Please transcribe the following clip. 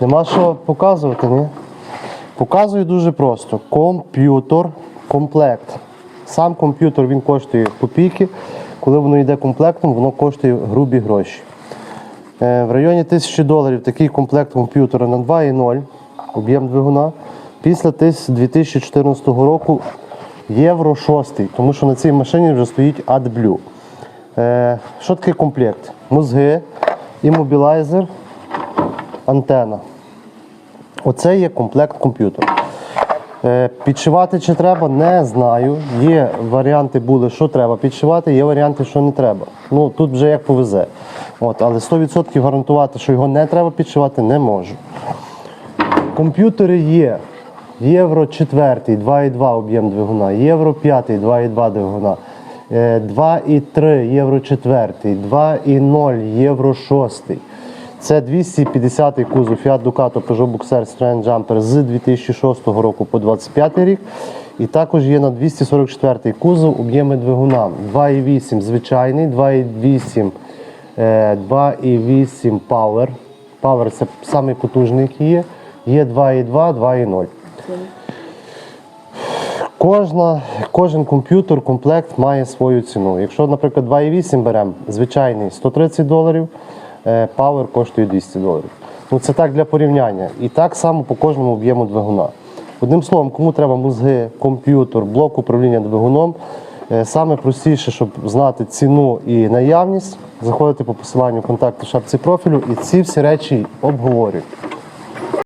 Нема що показувати, ні? Показую дуже просто. Комп'ютер, комплект. Сам комп'ютер він коштує копійки. Коли воно йде комплектом, воно коштує грубі гроші. Е, В районі 1000 доларів такий комплект комп'ютера на 2.0, об'єм двигуна. Після 2014 року євро 6, тому що на цій машині вже стоїть AdBlue. Е, Що таке комплект? Мозги, іммобілайзер, антена. Оце є комплект комп'ютера. Е, Підшивати чи треба, не знаю. Є варіанти були, що треба підшивати, є варіанти, що не треба. Ну тут вже як повезе. От, але 100% гарантувати, що його не треба підшивати, не можу. Комп'ютери є. Євро 4, 2,2 об'єм двигуна, Євро 5, 2,2 двигуна, е, 2,3 Євро 4, 2,0 Євро 6. Це 250-й кузов Fiat Ducato Peugeot Boxer Citroen Jumper з 2006 року по 2025 рік. І також є на 244-й кузов об'єми двигуна 2,8 звичайний, 2,8 е, 2,8 Power. Power це самий потужний, який є. Є 2,2, 2,0. Кожна, кожен комп'ютер, комплект має свою ціну. Якщо, наприклад, 2,8 беремо, звичайний 130 доларів, е, Power коштує 200 доларів. Ну, це так для порівняння. І так само по кожному об'єму двигуна. Одним словом, кому треба мозги, комп'ютер, блок управління двигуном, е, саме простіше, щоб знати ціну і наявність, заходити по посиланню в контакти в шапці профілю і ці всі речі обговорюють.